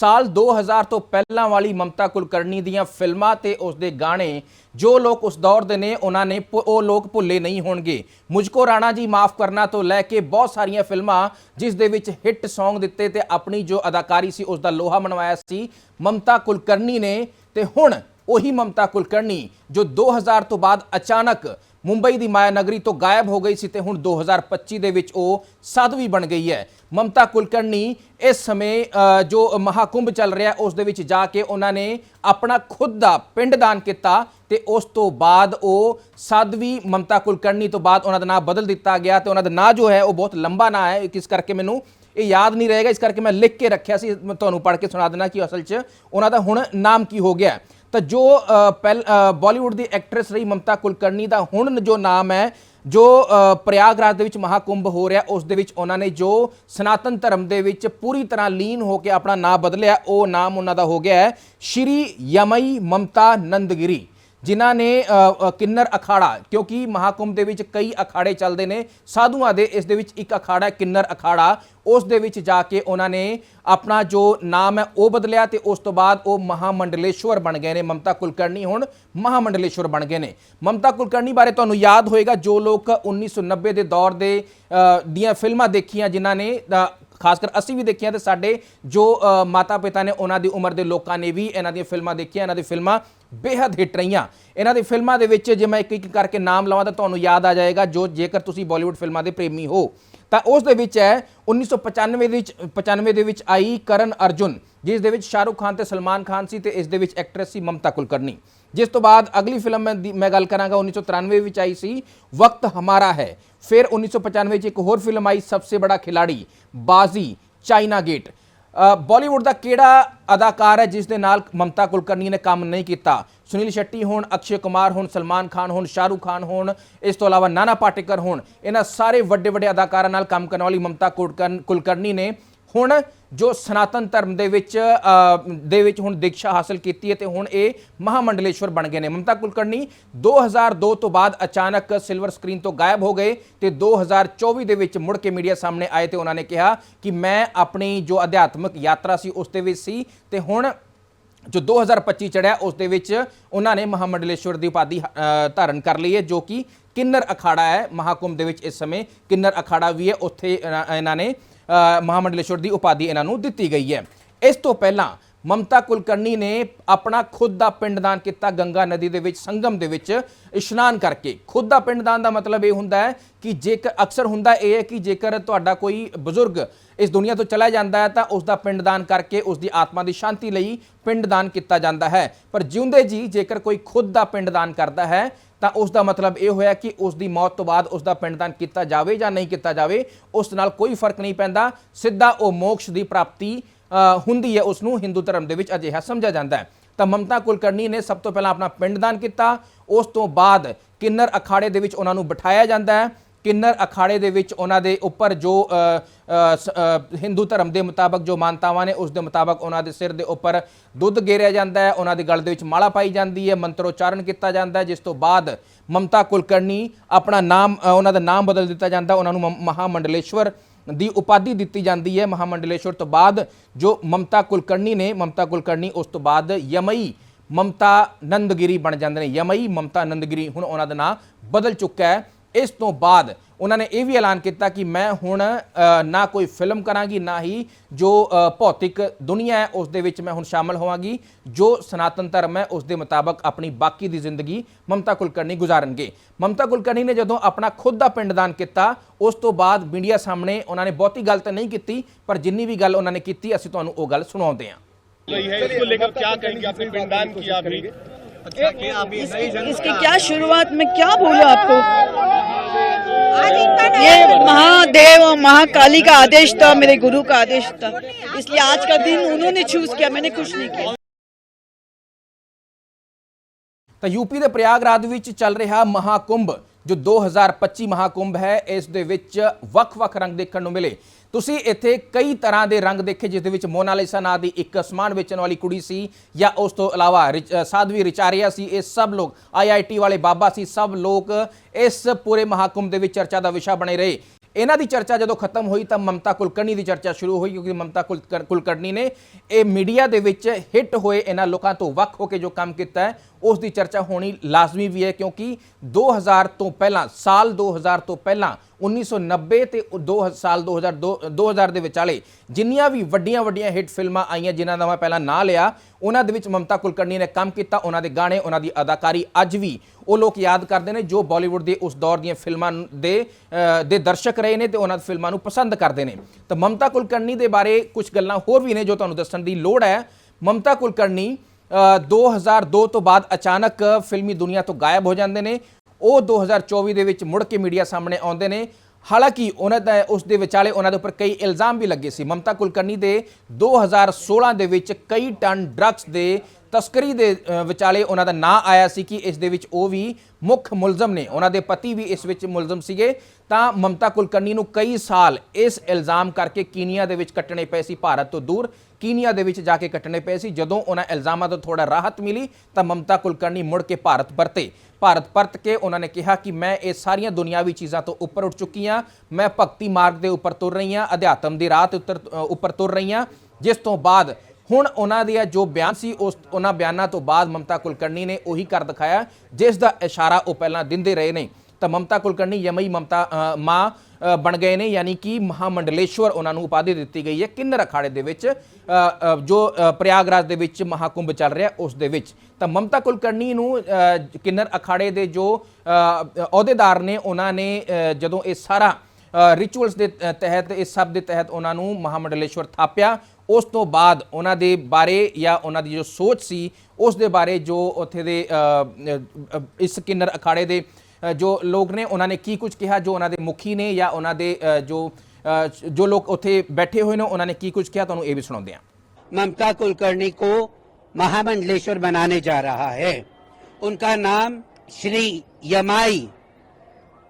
ਸਾਲ 2000 ਤੋਂ ਪਹਿਲਾਂ ਵਾਲੀ ਮਮਤਾ ਕੁਲਕਰਨੀ ਦੀਆਂ ਫਿਲਮਾਂ ਤੇ ਉਸ ਦੇ ਗਾਣੇ, ਜੋ ਲੋਕ ਉਸ ਦੌਰ ਦੇ ਨੇ, ਉਹਨਾਂ ਨੇ ਭੁ- ਉਹ ਲੋਕ ਭੁੱਲੇ ਨਹੀਂ ਹੋਣਗੇ। ਮੁਝਕੋ ਰਾਣਾ ਜੀ ਮਾਫ ਕਰਨਾ ਤੋਂ ਲੈ ਕੇ ਬਹੁਤ ਸਾਰੀਆਂ ਫਿਲਮਾਂ, ਜਿਸ ਦੇ ਵਿੱਚ ਹਿੱਟ Song ਦਿੱਤੇ ਤੇ ਆਪਣੀ ਜੋ ਅਦਾਕਾਰੀ ਸੀ ਉਸ ਦਾ ਲੋਹਾ ਮਨਵਾਇਆ ਸੀ, ਮਮਤਾ ਕੁਲਕਰਨੀ ਨੇ। ਤੇ ਹੁਣ ਉਹੀ ਮਮਤਾ ਕੁਲਕਰਨੀ ਜੋ 2000 ਤੋਂ ਬਾਅਦ ਅਚਾਨਕ ਮੁੰਬਈ ਦੀ ਮਾਇਆ ਨਗਰੀ ਤੋਂ ਗਾਇਬ ਹੋ ਗਈ ਸੀ ਤੇ ਹੁਣ 2025 ਦੇ ਵਿੱਚ ਉਹ ਸਾਧਵੀ ਬਣ ਗਈ ਹੈ। ਮਮਤਾ ਕੁਲਕਰਨੀ ਇਸ ਸਮੇਂ ਜੋ ਮਹਾਕੁੰਭ ਚੱਲ ਰਿਹਾ, ਉਸ ਦੇ ਵਿੱਚ ਜਾ ਕੇ ਉਹਨਾਂ ਨੇ ਆਪਣਾ ਖੁਦ ਦਾ ਪਿੰਡ ਦਾਨ ਕੀਤਾ ਤੇ ਉਸ ਤੋਂ ਬਾਅਦ ਉਹ ਸਾਧਵੀ, ਮਮਤਾ ਕੁਲਕਰਨੀ ਤੋਂ ਬਾਅਦ ਉਹਨਾਂ ਦਾ ਨਾਮ ਬਦਲ ਦਿੱਤਾ ਗਿਆ ਤੇ ਉਹਨਾਂ ਦਾ ਨਾਂ ਜੋ ਹੈ ਉਹ ਬਹੁਤ ਲੰਬਾ ਨਾਂ ਹੈ। ਕਿਸ ਕਰਕੇ ਮੈਨੂੰ ਇਹ ਯਾਦ ਨਹੀਂ ਰਹੇਗਾ ਇਸ ਕਰਕੇ ਮੈਂ ਲਿਖ ਕੇ ਰੱਖਿਆ ਸੀ, ਮੈਂ ਤੁਹਾਨੂੰ ਪੜ੍ਹ ਕੇ ਸੁਣਾ ਦੇਣਾ ਕਿ ਅਸਲ 'ਚ ਉਹਨਾਂ ਦਾ ਹੁਣ ਨਾਮ ਕੀ ਹੋ ਗਿਆ। ਤਾਂ ਜੋ ਪਹਿਲ ਅ, ਬਾਲੀਵੁੱਡ ਦੀ ਐਕਟਰੈਸ ਰਹੀ ਮਮਤਾ ਕੁਲਕਰਨੀ ਦਾ ਹੁਣ ਜੋ ਨਾਮ ਹੈ ਜੋ ਅ, ਪ੍ਰਯਾਗਰਾਜ ਦੇ ਵਿੱਚ ਮਹਾਕੁੰਭ ਹੋ ਰਿਹਾ ਉਸ ਦੇ ਵਿੱਚ ਉਹਨਾਂ ਨੇ ਜੋ ਸਨਾਤਨ ਧਰਮ ਦੇ ਵਿੱਚ ਪੂਰੀ ਤਰ੍ਹਾਂ ਲੀਨ ਹੋ ਕੇ ਆਪਣਾ ਨਾਮ ਬਦਲਿਆ ਉਹ ਨਾਮ ਉਹਨਾਂ ਦਾ ਹੋ ਗਿਆ ਹੈ ਸ਼੍ਰੀ ਯਮਈ ਮਮਤਾ ਨੰਦਗਿਰੀ। ਜਿਨ੍ਹਾਂ ਨੇ ਕਿੰਨਰ ਅਖਾੜਾ, ਕਿਉਂਕਿ ਮਹਾਕੁੰਭ ਦੇ ਵਿੱਚ ਕਈ ਅਖਾੜੇ ਚੱਲਦੇ ਨੇ, ਸਾਧੂਆਂ ਦੇ ਇਸ ਦੇ ਵਿੱਚ ਇੱਕ ਅਖਾੜਾ ਕਿੰਨਰ ਅਖਾੜਾ। ਉਸ ਦੇ ਵਿੱਚ ਜਾ ਕੇ ਉਹਨਾਂ ਨੇ ਆਪਣਾ ਜੋ ਨਾਮ ਹੈ, ਉਹ ਬਦਲਿਆ ਤੇ ਉਸ ਤੋਂ ਬਾਅਦ ਉਹ ਮਹਾਮੰਡਲੇਸ਼ਵਰ ਬਣ ਗਏ ਨੇ। ਮਮਤਾ ਕੁਲਕਰਨੀ ਹੁਣ ਮਹਾਮੰਡਲੇਸ਼ਵਰ ਬਣ ਗਏ ਨੇ। ਮਮਤਾ ਕੁਲਕਰਨੀ ਬਾਰੇ ਤੁਹਾਨੂੰ ਯਾਦ ਹੋਏਗਾ, ਜੋ ਲੋਕ 1990 ਦੇ ਦੌਰ ਦੇ ਦੀਆਂ ਫਿਲਮਾਂ ਦੇਖੀਆਂ, ਜਿਨ੍ਹਾਂ ਨੇ ਖਾਸ ਕਰ ਅਸੀਂ ਵੀ ਦੇਖੀਆਂ ਤੇ ਸਾਡੇ ਜੋ ਮਾਤਾ ਪਿਤਾ ਨੇ ਉਹਨਾਂ ਦੀ ਉਮਰ ਦੇ ਲੋਕਾਂ ਨੇ ਵੀ ਇਹਨਾਂ ਦੀਆਂ ਫਿਲਮਾਂ ਦੇਖੀਆਂ, ਇਹਨਾਂ ਦੀ ਫਿਲਮਾਂ ਬੇਹੱਦ ਹਿੱਟ ਰਹੀਆਂ। ਇਹਨਾਂ ਦੀ ਫਿਲਮਾਂ ਦੇ ਵਿੱਚ ਜੇ ਮੈਂ ਇੱਕ ਇੱਕ ਕਰਕੇ ਨਾਮ ਲਵਾਂ ਤਾਂ ਤੁਹਾਨੂੰ ਯਾਦ ਆ ਜਾਏਗਾ ਜੋ ਜੇਕਰ ਤੁਸੀਂ ਬਾਲੀਵੁੱਡ ਫਿਲਮਾਂ ਦੇ ਪ੍ਰੇਮੀ ਹੋ। ਤਾਂ ਉਸ ਦੇ ਵਿੱਚ ਹੈ 1995 ਦੇ ਵਿੱਚ 95 ਦੇ ਵਿੱਚ ਆਈ ਕਰਨ ਅਰਜੁਨ। ਜਿਸ ਦੇ ਵਿੱਚ ਸ਼ਾਹਰੁਖ ਖਾਨ ਤੇ ਸਲਮਾਨ ਖਾਨ ਸੀ ਤੇ ਇਸ ਦੇ ਵਿੱਚ ਐਕਟਰੈਸ ਸੀ ਮਮਤਾ ਕੁਲਕਰਨੀ। ਜਿਸ ਤੋਂ ਬਾਅਦ ਅਗਲੀ ਫਿਲਮ ਮੈਂ ਦੀ- ਮੈਂ ਗੱਲ ਕਰਾਂਗਾ 1993 ਵਿੱਚ ਆਈ ਸੀ ਵਕਤ ਹਮਾਰਾ ਹੈ। ਫਿਰ 1995 ਵਿੱਚ ਇੱਕ ਹੋਰ ਫਿਲਮ ਆਈ ਸਭ ਸਬਸੇ ਬੜਾ ਖਿਲਾੜੀ ਬਾਜ਼ੀ ਚਾਈਨਾ ਗੇਟ। ਅ, ਬਾਲੀਵੁੱਡ ਦਾ ਕਿਹੜਾ ਅਦਾਕਾਰ ਹੈ ਜਿਸ ਦੇ ਨਾਲ ਮਮਤਾ ਕੁਲਕਰਨੀ ਨੇ ਕੰਮ ਨਹੀਂ ਕੀਤਾ? ਸੁਨੀਲ ਸ਼ੈੱਟੀ ਹੋਣ ਅਕਸ਼ੇ ਕੁਮਾਰ ਹੋਣ ਸਲਮਾਨ ਖਾਨ ਹੋਣ ਸ਼ਾਹਰੁਖ ਖਾਨ ਹੋਣ ਇਸ ਤੋਂ ਇਲਾਵਾ ਨਾਨਾ ਪਾਟੇਕਰ ਹੋਣ। ਇਹਨਾਂ ਸਾਰੇ ਵੱਡੇ ਵੱਡੇ ਅਦਾਕਾਰਾਂ ਨਾਲ ਕੰਮ ਕਰਨ ਵਾਲੀ ਮਮਤਾ ਕੁਲਕਰਨ- ਕੁਲਕਰਨੀ ਨੇ ਹੁਣ ਜੋ ਸਨਾਤਨ ਧਰਮ ਦੇ ਵਿੱਚ ਦੇ ਵਿੱਚ ਹੁਣ ਦੀਕਸ਼ਾ ਹਾਸਲ ਕੀਤੀ ਹੈ ਤੇ ਹੁਣ ਇਹ ਮਹਾਮੰਡਲੇਸ਼ਵਰ ਬਣ ਗਏ ਨੇ। ਮਮਤਾ ਕੁਲਕਰਨੀ 2002 ਤੋਂ ਬਾਅਦ ਅਚਾਨਕ ਸਿਲਵਰ ਸਕਰੀਨ ਤੋਂ ਗਾਇਬ ਹੋ ਗਏ ਤੇ 2024 ਦੇ ਵਿੱਚ ਮੁੜ ਕੇ ਮੀਡੀਆ ਸਾਹਮਣੇ ਆਏ ਤੇ ਉਹਨਾਂ ਨੇ ਕਿਹਾ ਕਿ ਮੈਂ ਆਪਣੀ ਜੋ ਅਧਿਆਤਮਿਕ ਯਾਤਰਾ ਸੀ, ਉਸ ਦੇ ਵਿੱਚ ਸੀ ਤੇ ਹੁਣ ਜੋ 2025 ਚੜਿਆ ਉਸ ਦੇ ਵਿੱਚ ਉਹਨਾਂ ਨੇ ਮਹਾਮੰਡਲੇਸ਼ਵਰ ਦੀ ਉਪਾਧੀ ਧਾਰਨ ਕਰ ਲਈ ਹੈ, ਜੋ ਕਿ ਕਿੰਨਰ ਅਖਾੜਾ ਹੈ ਮਹਾਕੁੰਭ ਦੇ ਵਿੱਚ ਇਸ ਸਮੇਂ। ਕਿੰਨਰ ਅਖਾੜਾ ਵੀ ਹੈ, ਉੱਥੇ ਇਹਨਾਂ ਨੇ ਮਹਾਮੰਡਲੇਸ਼ਵਰ ਦੀ ਉਪਾਧੀ ਇਹਨਾਂ ਨੂੰ ਦਿੱਤੀ ਗਈ ਹੈ। ਇਸ ਤੋਂ ਪਹਿਲਾਂ ਮਮਤਾ ਕੁਲਕਰਨੀ ਨੇ ਆਪਣਾ ਖੁਦ ਦਾ ਪਿੰਡਦਾਨ ਕੀਤਾ ਗੰਗਾ ਨਦੀ ਦੇ ਵਿੱਚ, ਸੰਗਮ ਦੇ ਵਿੱਚ ਇਸ਼ਨਾਨ ਕਰਕੇ। ਖੁਦ ਦਾ ਪਿੰਡਦਾਨ ਦਾ ਮਤਲਬ ਇਹ ਹੁੰਦਾ ਹੈ ਕਿ ਜੇਕਰ, ਅਕਸਰ ਹੁੰਦਾ ਇਹ ਹੈ ਕਿ ਜੇਕਰ ਤੁਹਾਡਾ ਕੋਈ ਬਜ਼ੁਰਗ ਇਸ ਦੁਨੀਆ ਤੋਂ ਚਲਾ ਜਾਂਦਾ ਹੈ ਤਾਂ ਉਸ ਦਾ ਪਿੰਡਦਾਨ ਕਰਕੇ ਉਸ ਦੀ ਆਤਮਾ ਦੀ ਸ਼ਾਂਤੀ ਲਈ ਪਿੰਡਦਾਨ ਕੀਤਾ ਜਾਂਦਾ ਹੈ। ਪਰ ਜਿਉਂਦੇ ਜੀ ਜੇਕਰ ਕੋਈ ਖੁਦ ਦਾ ਪਿੰਡਦਾਨ ਕਰਦਾ ਹੈ ਤਾਂ ਉਸ ਦਾ ਮਤਲਬ ਇਹ ਹੋਇਆ ਕਿ ਉਸ ਦੀ ਮੌਤ ਤੋਂ ਬਾਅਦ ਉਸ ਦਾ ਪਿੰਡਦਾਨ ਕੀਤਾ ਜਾਵੇ ਜਾਂ ਨਹੀਂ ਕੀਤਾ ਜਾਵੇ, ਉਸ ਨਾਲ ਕੋਈ ਫ਼ਰਕ ਨਹੀਂ ਪੈਂਦਾ। ਸਿੱਧਾ ਉਹ ਮੋਕਸ਼ ਦੀ ਪ੍ਰਾਪਤੀ ਹੁੰਦੀ ਹੈ ਉਸ ਨੂੰ ਹਿੰਦੂ ਧਰਮ ਦੇ ਵਿੱਚ ਅਜਿਹਾ ਸਮਝਿਆ ਜਾਂਦਾ ਹੈ। ਤਾਂ ਮਮਤਾ ਕੁਲਕਰਨੀ ਨੇ ਸਭ ਤੋਂ ਪਹਿਲਾਂ ਆਪਣਾ ਪਿੰਡਦਾਨ ਕੀਤਾ। ਉਸ ਤੋਂ ਬਾਅਦ ਕਿੰਨਰ ਅਖਾੜੇ ਦੇ ਵਿੱਚ ਉਹਨਾਂ ਨੂੰ ਬਿਠਾਇਆ ਜਾਂਦਾ ਹੈ। ਕਿੰਨਰ ਅਖਾੜੇ ਦੇ ਵਿੱਚ ਉਹਨਾਂ ਦੇ ਉੱਪਰ ਜੋ ਹਿੰਦੂ ਧਰਮ ਦੇ ਮੁਤਾਬਕ ਜੋ ਮਾਨਤਾਵਾਂ ਨੇ, ਉਸ ਦੇ ਮੁਤਾਬਕ ਉਹਨਾਂ ਦੇ ਸਿਰ ਦੇ ਉੱਪਰ ਦੁੱਧ ਗੇਰਿਆ ਜਾਂਦਾ ਹੈ। ਉਹਨਾਂ ਦੇ ਗਲ ਦੇ ਵਿੱਚ ਮਾਲਾ ਪਾਈ ਜਾਂਦੀ ਹੈ। ਮੰਤਰੋਚਾਰਨ ਕੀਤਾ ਜਾਂਦਾ ਹੈ, ਜਿਸ ਤੋਂ ਬਾਅਦ ਮਮਤਾ ਕੁਲਕਰਨੀ ਆਪਣਾ ਨਾਮ ਉਹਨਾਂ ਦਾ ਨਾਮ ਬਦਲ ਦਿੱਤਾ ਜਾਂਦਾ। ਉਹਨਾਂ ਨੂੰ ਮ- ਮਹਾਮੰਡਲੇਸ਼ਵਰ ਦੀ ਉਪਾਧੀ ਦਿੱਤੀ ਜਾਂਦੀ ਹੈ ਮਹਾਮੰਡਲੇਸ਼ਵਰ ਤੋਂ ਬਾਅਦ, ਜੋ ਮਮਤਾ ਕੁਲਕਰਨੀ ਨੇ, ਮਮਤਾ ਕੁਲਕਰਨੀ ਉਸ ਤੋਂ ਬਾਅਦ ਯਮਈ ਮਮਤਾ ਨੰਦਗਿਰੀ ਬਣ ਜਾਂਦੇ ਨੇ। ਯਮਈ ਮਮਤਾ ਨੰਦਗਿਰੀ, ਹੁਣ ਉਹਨਾਂ ਦਾ ਨਾਮ ਬਦਲ ਚੁੱਕਾ ਹੈ। ਇਸ ਤੋਂ ਬਾਅਦ ਉਹਨਾਂ ਨੇ ਇਹ ਵੀ ਐਲਾਨ ਕੀਤਾ ਕਿ ਮੈਂ ਹੁਣ ਅ, ਨਾ ਕੋਈ ਫਿਲਮ ਕਰਾਂਗੀ ਨਾ ਹੀ ਜੋ ਅ, ਭੌਤਿਕ ਦੁਨੀਆ ਹੈ ਉਸ ਦੇ ਵਿੱਚ ਮੈਂ ਹੁਣ ਸ਼ਾਮਲ ਹੋਵਾਂਗੀ ਜੋ ਸਨਾਤਨ ਧਰਮ ਹੈ ਉਸ ਦੇ ਮੁਤਾਬਕ ਆਪਣੀ ਬਾਕੀ ਦੀ ਜ਼ਿੰਦਗੀ ਮਮਤਾ ਕੁਲਕਰਨੀ ਗੁਜ਼ਾਰਨਗੇ ਮਮਤਾ ਕੁਲਕਰਨੀ ਨੇ ਜਦੋਂ ਆਪਣਾ ਖੁਦ ਦਾ ਪਿੰਡਦਾਨ ਕੀਤਾ ਉਸ ਤੋਂ ਬਾਅਦ ਮੀਡੀਆ ਸਾਹਮਣੇ ਉਹਨਾਂ ਨੇ ਬਹੁਤੀ ਗੱਲ ਤਾਂ ਨਹੀਂ ਕੀਤੀ ਪਰ ਜਿੰਨੀ ਵੀ ਗੱਲ ਉਹਨਾਂ ਨੇ ਕੀਤੀ ਅਸੀਂ ਤੁਹਾਨੂੰ ਉਹ ਗੱਲ ਸੁਣਾਉਂਦੇ ਹਾਂ गई है इसको लेकर क्या कहेंगे आपने पिंडदान किया अभी इसकी, इसकी क्या शुरुआत में क्या बोलूं आपको ये महादेव और महाकाली का आदेश था मेरे गुरु का आदेश था इसलिए आज का दिन उन्होंने चूज किया मैंने कुछ नहीं किया ਤਾਂ ਯੂਪੀ ਦੇ ਪ੍ਰਯਾਗਰਾਜ ਵਿੱਚ ਚੱਲ ਰਿਹਾ ਮਹਾਕੁੰਭ ਜੋ 2025 ਮਹਾਕੁੰਭ ਹੈ ਇਸ ਦੇ ਵਿੱਚ ਵੱਖ-ਵੱਖ ਰੰਗ ਦੇਖਣ ਨੂੰ ਮਿਲੇ ਤੁਸੀਂ ਇੱਥੇ ਕਈ ਤਰ੍ਹਾਂ ਦੇ ਰੰਗ ਦੇਖੇ ਜਿਸ ਦੇ ਵਿੱਚ ਮੋਨਾਲਿਸਾ ਨਾਂ ਦੀ ਇੱਕ ਸਮਾਨ ਵੇਚਣ ਵਾਲੀ ਕੁੜੀ ਸੀ ਜਾਂ ਉਸ ਤੋਂ ਇਲਾਵਾ ਰਿਚ- ਸਾਧਵੀ ਰਿਚਾਰੀਆ ਸੀ, ਇਹ ਸਭ ਲੋਕ ਆਈਆਈਟੀ ਵਾਲੇ ਬਾਬਾ ਸੀ, ਸਭ ਲੋਕ ਇਸ ਪੂਰੇ ਮਹਾਕੁੰਭ ਦੇ ਵਿੱਚ ਚਰਚਾ ਦਾ ਵਿਸ਼ਾ ਬਣੇ ਰਹੇ। ਇਹਨਾਂ ਦੀ ਚਰਚਾ ਜਦੋਂ ਖਤਮ ਹੋਈ ਤਾਂ ਮਮਤਾ ਕੁਲਕਰਨੀ ਦੀ ਚਰਚਾ ਸ਼ੁਰੂ ਹੋਈ ਕਿਉਂਕਿ ਮਮਤਾ ਕੁਲਕਰ- ਕੁਲਕਰਨੀ ਨੇ ਇਹ ਮੀਡੀਆ ਦੇ ਵਿੱਚ ਹਿੱਟ ਹੋਏ ਇਹਨਾਂ ਲੋਕਾਂ ਤੋਂ ਵੱਖ ਹੋ ਕੇ ਜੋ ਕੰਮ ਕੀਤਾ ਹੈ, ਉਸ ਦੀ ਚਰਚਾ ਹੋਣੀ ਲਾਜ਼ਮੀ ਵੀ ਹੈ ਕਿਉਂਕਿ 2000 ਤੋਂ ਪਹਿਲਾਂ, ਸਾਲ 2000 ਤੋਂ ਪਹਿਲਾਂ 1990 ਤੇ 2 ਸਾਲ 2002 2000 ਦੇ ਵਿਚਾਲੇ ਜਿੰਨੀਆਂ ਵੀ ਵੱਡੀਆਂ ਵੱਡੀਆਂ ਹਿੱਟ ਫਿਲਮਾਂ ਆਈਆਂ ਜਿਨ੍ਹਾਂ ਦਾ ਮੈਂ ਪਹਿਲਾਂ ਨਾਂ ਲਿਆ, ਉਹਨਾਂ ਦੇ ਵਿੱਚ ਮਮਤਾ ਕੁਲਕਰਨੀ ਨੇ ਕੰਮ ਕੀਤਾ, ਉਹਨਾਂ ਦੇ ਗਾਣੇ, ਉਹਨਾਂ ਦੀ ਅਦਾਕਾਰੀ ਅੱਜ ਵੀ ਉਹ ਲੋਕ ਯਾਦ ਕਰਦੇ ਨੇ ਜੋ ਬਾਲੀਵੁੱਡ ਦੇ ਉਸ ਦੌਰ ਦੀਆਂ ਫਿਲਮਾਂ ਦੇ ਦੇ ਦਰਸ਼ਕ ਰਹੇ ਨੇ ਤੇ ਉਹਨਾਂ ਦੀ ਫਿਲਮਾਂ ਨੂੰ ਪਸੰਦ ਕਰਦੇ ਨੇ। ਤਾਂ ਮਮਤਾ ਕੁਲਕਰਨੀ ਦੇ ਬਾਰੇ ਕੁਝ ਗੱਲਾਂ ਹੋਰ ਵੀ ਨੇ ਜੋ ਤੁਹਾਨੂੰ ਦੱਸਣ ਦੀ ਲੋੜ ਹੈ। ਮਮਤਾ ਕੁਲਕਰਨੀ ਅ, 2002 ਤੋਂ ਬਾਅਦ ਅਚਾਨਕ ਫਿਲਮੀ ਦੁਨੀਆ ਤੋਂ ਗਾਇਬ ਹੋ ਜਾਂਦੇ ਨੇ। ਉਹ 2024 ਦੇ ਵਿੱਚ ਮੁੜ ਕੇ ਮੀਡੀਆ ਸਾਹਮਣੇ ਆਉਂਦੇ ਨੇ। ਹਾਲਾਂਕਿ ਉਹਨਾਂ ਦਾ ਉਸ ਦੇ ਵਿਚਾਲੇ ਉਹਨਾਂ ਦੇ ਉੱਪਰ ਕਈ ਇਲਜ਼ਾਮ ਵੀ ਲੱਗੇ ਸੀ। ਮਮਤਾ ਕੁਲਕਰਨੀ ਦੇ 2016 ਦੇ ਵਿੱਚ ਕਈ ਟਨ ਡਰੱਗਸ ਦੇ ਤਸਕਰੀ ਦੇ ਵਿਚਾਲੇ ਉਹਨਾਂ ਦਾ ਨਾਂ ਆਇਆ ਸੀ ਕਿ ਇਸ ਦੇ ਵਿੱਚ ਉਹ ਵੀ ਮੁੱਖ ਮੁਲਜ਼ਮ ਨੇ। ਉਹਨਾਂ ਦੇ ਪਤੀ ਵੀ ਇਸ ਵਿੱਚ ਮੁਲਜ਼ਮ ਸੀਗੇ। ਤਾਂ ਮਮਤਾ ਕੁਲਕਰਨੀ ਨੂੰ ਕਈ ਸਾਲ ਇਸ ਇਲਜ਼ਾਮ ਕਰਕੇ ਕੀਨੀਆ ਦੇ ਵਿੱਚ ਕੱਟਣੇ ਪਏ ਸੀ, ਭਾਰਤ ਤੋਂ ਦੂਰ। ਕੀਨੀਆ ਦੇ ਵਿੱਚ ਜਾ ਕੇ ਕੱਟਣੇ ਪਏ ਸੀ। ਜਦੋਂ ਉਹਨਾਂ ਇਲਜ਼ਾਮਾਂ ਤੋਂ ਥੋੜਾ ਰਾਹਤ ਮਿਲੀ, ਤਾਂ ਮਮਤਾ ਕੁਲਕਰਨੀ ਮੁੜ ਕੇ ਭਾਰਤ ਪਰਤੇ। ਭਾਰਤ ਪਰਤ ਕੇ ਉਹਨਾਂ ਨੇ ਕਿਹਾ ਕਿ ਮੈਂ ਇਹ ਸਾਰੀਆਂ ਦੁਨਿਆਵੀ ਚੀਜ਼ਾਂ ਤੋਂ ਉੱਪਰ ਉੱਠ ਚੁੱਕੀ ਹਾਂ। ਮੈਂ ਭਗਤੀ ਮਾਰਗ ਦੇ ਉੱਪਰ ਤੁਰ ਰਹੀ ਹਾਂ, ਅਧਿਆਤਮ ਦੀ ਰਾਹ ਤੇ ਉੱਤਰ ਉੱਪਰ ਤੁਰ ਰਹੀ ਹਾਂ। ਜਿਸ ਤੋਂ ਬਾਅਦ ਹੁਣ ਉਹਨਾਂ ਦੇ ਜੋ ਬਿਆਨ ਸੀ, ਉਸ ਉਹਨਾਂ ਬਿਆਨਾਂ ਤੋਂ ਬਾਅਦ ਮਮਤਾ ਕੁਲਕਰਨੀ ਨੇ ਉਹੀ ਕਰ ਦਿਖਾਇਆ, ਜਿਸ ਦਾ ਇਸ਼ਾਰਾ ਉਹ ਪਹਿਲਾਂ ਦਿੰਦੇ ਰਹੇ ਨੇ। ਤਾਂ ਮਮਤਾ ਕੁਲਕਰਨੀ ਯਮਈ ਮਮਤਾ ਮਾਂ ਬਣ ਗਏ ਨੇ, ਯਾਨੀ ਕਿ ਮਹਾਮੰਡਲੇਸ਼ਵਰ ਉਹਨਾਂ ਨੂੰ ਉਪਾਧੀ ਦਿੱਤੀ ਗਈ ਹੈ। ਕਿੰਨਰ ਅਖਾੜੇ ਦੇ ਵਿੱਚ ਜੋ ਪ੍ਰਯਾਗਰਾਜ ਦੇ ਵਿੱਚ ਮਹਾਕੁੰਭ ਚੱਲ ਰਿਹਾ ਉਸ ਦੇ ਵਿੱਚ। ਤਾਂ ਮਮਤਾ ਕੁਲਕਰਨੀ ਨੂੰ ਕਿੰਨਰ ਅਖਾੜੇ ਦੇ ਜੋ ਅਹੁਦੇਦਾਰ ਨੇ, ਉਹਨਾਂ ਨੇ ਜਦੋਂ ਇਹ ਸਾਰਾ ਰਿਚੁਅਲਸ ਦੇ ਤਹਿਤ, ਇਸ ਸਭ ਦੇ ਤਹਿਤ ਉਹਨਾਂ ਨੂੰ ਮਹਾਮੰਡਲੇਸ਼ਵਰ ਥਾਪਿਆ ਉਸ ਤੋਂ ਬਾਅਦ ਉਹਨਾਂ ਦੇ ਬਾਰੇ ਜਾਂ ਉਹਨਾਂ ਦੀ ਜੋ ਸੋਚ ਸੀ ਉਸ ਦੇ ਬਾਰੇ ਜੋ ਉੱਥੇ ਦੇ ਅ, ਅ, ਅ, ਇਸ ਕਿੰਨਰ ਅਖਾੜੇ ਦੇ ਅ, ਜੋ ਲੋਕ ਨੇ ਉਹਨਾਂ ਨੇ ਕੀ ਕੁਝ ਕਿਹਾ ਜੋ ਉਹਨਾਂ ਦੇ ਮੁਖੀ ਨੇ ਜਾਂ ਉਹਨਾਂ ਦੇ ਅ, ਜੋ ਅ, ਜੋ ਲੋਕ ਉੱਥੇ ਬੈਠੇ ਹੋਏ ਨੇ ਉਹਨਾਂ ਨੇ ਕੀ ਕੁਝ ਕਿਹਾ ਤੁਹਾਨੂੰ ਇਹ ਵੀ ਸੁਣਾਉਂਦੇ ਹਾਂ ममता कुलकर्णी को महामंडलेश्वर बनाने जा रहा है उनका नाम श्री यमाई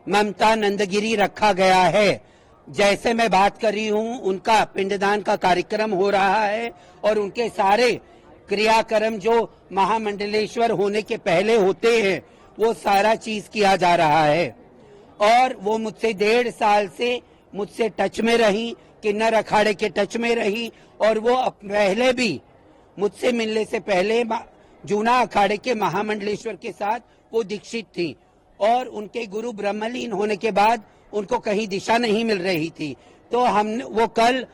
ममता नंदगिरी रखा गया है जैसे मैं बात कर रही हूँ, उनका पिंडदान का कार्यक्रम हो रहा है और उनके सारे क्रियाक्रम जो महामंडलेश्वर होने के पहले होते हैं, वो सारा चीज़ किया जा रहा है। और वो मुझसे डेढ़ साल से मुझसे टच में रही, किन्नर अखाड़े के टच में रही, और वो पहले भी मुझसे मिलने से पहले जूना अखाड़े के महामंडलेश्वर के साथ वो दीक्षित थी। और उनके गुरु ब्रह्मलीन होने के बाद उनको कहीं दिशा नहीं मिल रही थी। तो हमने, वो कल,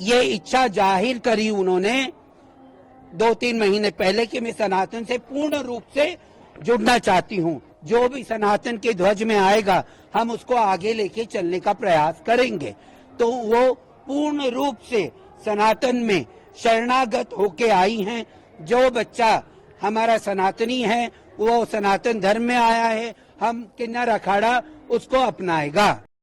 ये इच्छा ज़ाहिर करी उन्होंने दो तीन महीने पहले कि मैं सनातन से पूर्ण रूप से जुड़ना चाहती हूँ। जो भी सनातन के ध्वज में आएगा, हम उसको आगे लेके चलने का प्रयास करेंगे। तो वो पूर्ण रूप से सनातन में शरणागत होके आई हैं। जो बच्चा हमारा सनातनी है, वो सनातन धर्म में आया है। हम किन्नर अखाड़ा उसको अपनाएगा